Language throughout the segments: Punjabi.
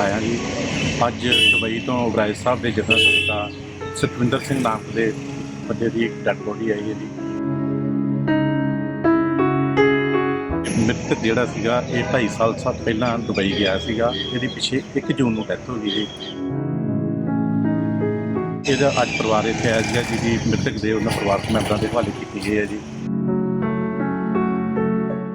ਆਇਆ ਜੀ। ਅੱਜ ਦੁਬਈ ਤੋਂ ਉਬਰਾਏ ਸਾਹਿਬ ਦੇ ਜਥਾ ਸਦਕਾ ਸਤਵਿੰਦਰ ਸਿੰਘ ਨਾਮ ਦੇ ਬੰਦੇ ਦੀ ਇੱਕ ਡੈਡ ਬੋਡੀ ਆਈ ਹੈ ਜੀ। ਮ੍ਰਿਤਕ ਜਿਹੜਾ ਸੀਗਾ, ਇਹ 2.5 ਸਾਲ ਸਾਲ ਪਹਿਲਾਂ ਦੁਬਈ ਗਿਆ ਸੀਗਾ। ਇਹਦੀ ਪਿੱਛੇ 1 ਜੂਨ ਨੂੰ ਡੈਥ ਹੋ ਗਈ ਜੀ। ਇਹਦਾ ਅੱਜ ਪਰਿਵਾਰ ਇੱਥੇ ਆਇਆ ਸੀਗਾ, ਜਿਹਦੀ ਮ੍ਰਿਤਕ ਦੇ ਉਹਨਾਂ ਪਰਿਵਾਰਕ ਮੈਂਬਰਾਂ ਦੇ ਹਵਾਲੇ ਕੀਤੀ ਗਈ ਹੈ ਜੀ।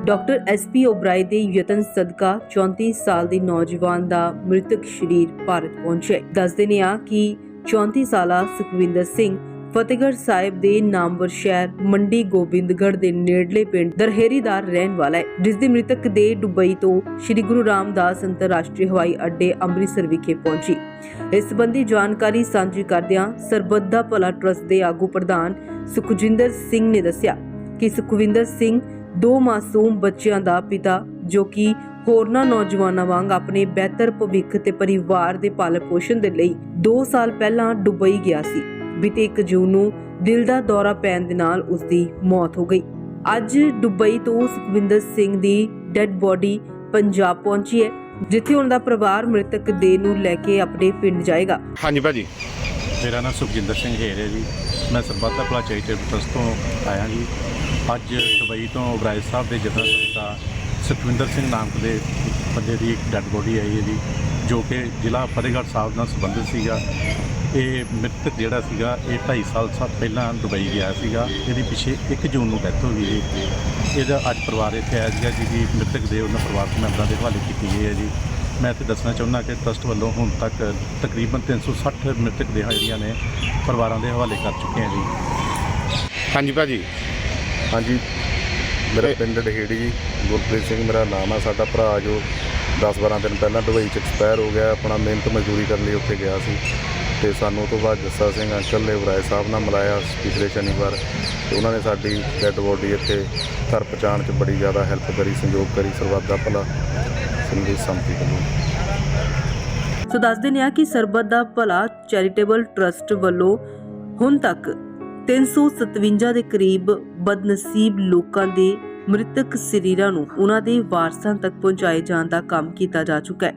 ਡਾਕਟਰ ਐਸਪੀ ਓਬਰਾਏ ਦੇ ਯਤਨ ਸਦਕਾ 34 ਸਾਲ ਦੇ ਨੌਜਵਾਨ ਦਾ ਮ੍ਰਿਤਕ ਸ਼ਰੀਰ ਭਾਰਤ ਪਹੁੰਚਿਆ ਦੱਸਦੇ ਨੇ ਆ ਕਿ 34 ਸਾਲਾ ਸੁਖਵਿੰਦਰ ਸਿੰਘ ਫਤਿਹਗੜ੍ਹ ਸਾਹਿਬ ਦੇ ਨਾਮਵਰ ਸ਼ਹਿਰ ਮੰਡੀ ਗੋਬਿੰਦਗੜ੍ਹ ਦੇ ਨੇੜਲੇ ਪਿੰਡ ਦਰਹੇਰੀ ਰਹਿਣ ਵਾਲਾ ਹੈ। ਜਿਸ ਦੀ ਮ੍ਰਿਤਕ ਦੇ ਦੁਬਈ ਤੋਂ ਸ੍ਰੀ ਗੁਰੂ ਰਾਮਦਾਸ ਅੰਤਰਰਾਸ਼ਟਰੀ ਹਵਾਈ ਅੱਡੇ ਅੰਮ੍ਰਿਤਸਰ ਵਿਖੇ ਪਹੁੰਚੀ। ਇਸ ਸੰਬੰਧੀ ਜਾਣਕਾਰੀ ਸਾਂਝੀ ਕਰਦਿਆਂ ਸਰਬੱਧਾ ਭਲਾ ਟਰਸਟ ਦੇ ਆਗੂ ਪ੍ਰਧਾਨ ਸੁਖਜਿੰਦਰ ਸਿੰਘ ਨੇ ਦੱਸਿਆ ਕਿ ਸੁਖਵਿੰਦਰ ਸਿੰਘ ਦੋ ਮਾਸੂਮ ਬੱਚਿਆਂ ਦਾ ਪਿਤਾ ਜੋ ਕਿ ਹੋਰਨਾਂ ਨੌਜਵਾਨਾਂ ਵਾਂਗ ਆਪਣੇ ਬਿਹਤਰ ਭਵਿੱਖ ਤੇ ਪਰਿਵਾਰ ਦੇ ਪਾਲਣ ਪੋਸ਼ਣ ਦੇ ਲਈ 2 ਸਾਲ ਪਹਿਲਾਂ ਦੁਬਈ ਗਿਆ ਸੀ। ਬੀਤੇ 1 ਜੂਨ ਨੂੰ ਦਿਲ ਦਾ ਦੌਰਾ ਪੈਣ ਦੇ ਨਾਲ ਉਸ ਦੀ ਮੌਤ ਹੋ ਗਈ। ਅੱਜ ਦੁਬਈ ਤੋਂ ਸੁਖਵਿੰਦਰ ਸਿੰਘ ਦੀ ਡੈੱਡ ਬੋਡੀ ਪੰਜਾਬ ਪਹੁੰਚੀ ਹੈ ਜਿੱਥੇ ਉਹਨਾਂ ਦਾ ਪਰਿਵਾਰ ਮ੍ਰਿਤਕ ਦੇਹ ਨੂੰ ਲੈ ਕੇ ਆਪਣੇ ਪਿੰਡ ਜਾਏਗਾ। ਹਾਂਜੀ ਭਾਜੀ। ਮੇਰਾ ਨਾਮ ਸੁਖਜਿੰਦਰ ਸਿੰਘ ਹੇਰ ਹੈ ਜੀ। ਮੈਂ ਸਰਬੱਤ ਦਾ ਭਲਾ ਚੈਰੀਟੇਬਲ ਟਰਸਟ ਤੋਂ ਆਇਆ ਜੀ। ਅੱਜ ਦੁਬਈ ਤੋਂ ਉਬਰਾਏ ਸਾਹਿਬ ਦੇ ਜਥਾ ਸਦਕਾ ਸੁਖਵਿੰਦਰ ਸਿੰਘ ਨਾਮ ਦੇ ਬੰਦੇ ਦੀ ਇੱਕ ਡੈਡ ਬੋਡੀ ਆਈ ਹੈ ਜੀ, ਜੋ ਕਿ ਜ਼ਿਲ੍ਹਾ ਫਤਿਹਗੜ੍ਹ ਸਾਹਿਬ ਨਾਲ ਸੰਬੰਧਿਤ ਸੀਗਾ। ਇਹ ਮ੍ਰਿਤਕ ਜਿਹੜਾ ਸੀਗਾ, ਇਹ 2.5 ਸਾਲ ਸਾਲ ਪਹਿਲਾਂ ਦੁਬਈ ਗਿਆ ਸੀਗਾ। ਇਹਦੀ ਪਿੱਛੇ 1 ਜੂਨ ਨੂੰ ਡੈਥ ਹੋ ਗਈ ਜੀ। ਇਹਦਾ ਅੱਜ ਪਰਿਵਾਰ ਇੱਥੇ ਆਇਆ ਸੀਗਾ, ਜਿਹਦੀ ਮ੍ਰਿਤਕ ਦੇ ਉਹਨਾਂ ਪਰਿਵਾਰਕ ਮੈਂਬਰਾਂ ਦੇ ਹਵਾਲੇ ਕੀਤੀ ਗਈ ਹੈ ਜੀ। ਮੈਂ ਇੱਥੇ ਦੱਸਣਾ ਚਾਹੁੰਦਾ ਕਿ ਟਰਸਟ ਵੱਲੋਂ ਹੁਣ ਤੱਕ ਤਕਰੀਬਨ 360 ਮ੍ਰਿਤਕ ਦੇਹਾਂ ਜਿਹੜੀਆਂ ਨੇ ਪਰਿਵਾਰਾਂ ਦੇ ਹਵਾਲੇ ਕਰ ਚੁੱਕੇ ਹਾਂ ਜੀ। ਹਾਂਜੀ ਭਾਜੀ। ਹਾਂਜੀ। ਮੇਰਾ ਪਿੰਡ ਡਹੇੜੀ ਜੀ ਗੁਰਪ੍ਰੀਤ ਸਿੰਘ ਮੇਰਾ ਨਾਮ ਆ ਸਾਡਾ ਭਰਾ ਜੋ 10-12 ਦਿਨ ਪਹਿਲਾਂ ਦੁਬਈ ਚ ਐਕਸਪਾਇਰ ਹੋ ਗਿਆ ਆਪਣਾ ਮਿਹਨਤ ਮਜ਼ਦੂਰੀ ਕਰਨ ਲਈ ਉੱਥੇ ਗਿਆ ਸੀ। ਤੇ ਸਾਨੂੰ ਉਹ ਤੋਂ ਬਾਅਦ ਜੱਸਾ ਸਿੰਘ ਅੰਕਲ ਨੇ ਵਰਾਏ ਸਾਹਿਬ ਨਾਲ ਮਿਲਾਇਆ ਪਿਛਲੇ ਸ਼ਨੀਵਾਰ। ਤੇ ਉਹਨਾਂ ਨੇ ਸਾਡੀ ਡੈੱਡ ਬੋਡੀ ਇੱਥੇ ਘਰ ਪਹੁੰਚਾਉਣ ਚ ਬੜੀ ਜ਼ਿਆਦਾ ਹੈਲਪ ਕਰੀ ਸੰਯੋਗ ਕਰੀ ਸਰਬੱਤ ਦਾ ਭਲਾ ਸੰਗੀਤ ਸੰਮਤੀ ਵੱਲੋਂ। ਸੋ ਦੱਸਦੇ ਨੇ ਆ ਕਿ ਸਰਬੱਤ ਦਾ ਭਲਾ ਚੈਰੀਟੇਬਲ ਟਰਸਟ ਵੱਲੋਂ ਹੁਣ ਤੱਕ 357 ਦੇ ਕਰੀਬ ਬਦਨਸੀਬ ਲੋਕਾਂ ਦੇ ਮ੍ਰਿਤਕ ਸਰੀਰਾਂ ਨੂੰ ਉਹਨਾਂ ਦੇ ਵਾਰਸਾਂ ਤੱਕ ਪਹੁੰਚਾਏ ਜਾਣ ਦਾ ਕੰਮ ਕੀਤਾ ਜਾ ਚੁੱਕਾ ਹੈ।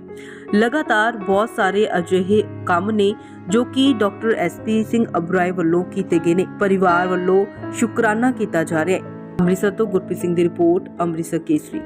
ਲਗਾਤਾਰ ਬਹੁਤ ਸਾਰੇ ਅਜਿਹੇ ਕੰਮ ਨੇ ਜੋ ਕਿ ਡਾਕਟਰ ਐਸਪੀ ਸਿੰਘ ਅਬਰਾਏ ਵੱਲੋਂ ਕੀਤੇ ਗਏ ਨੇ। ਪਰਿਵਾਰ ਵੱਲੋਂ ਸ਼ੁਕਰਾਨਾ ਕੀਤਾ ਜਾ ਰਿਹਾ ਹੈ। ਅੰਮ੍ਰਿਤਸਰ ਤੋਂ ਗੁਰਪ੍ਰੀਤ ਸਿੰਘ ਦੀ ਰਿਪੋਰਟ, ਅੰਮ੍ਰਿਤਸਰ ਕੇਸਰੀ।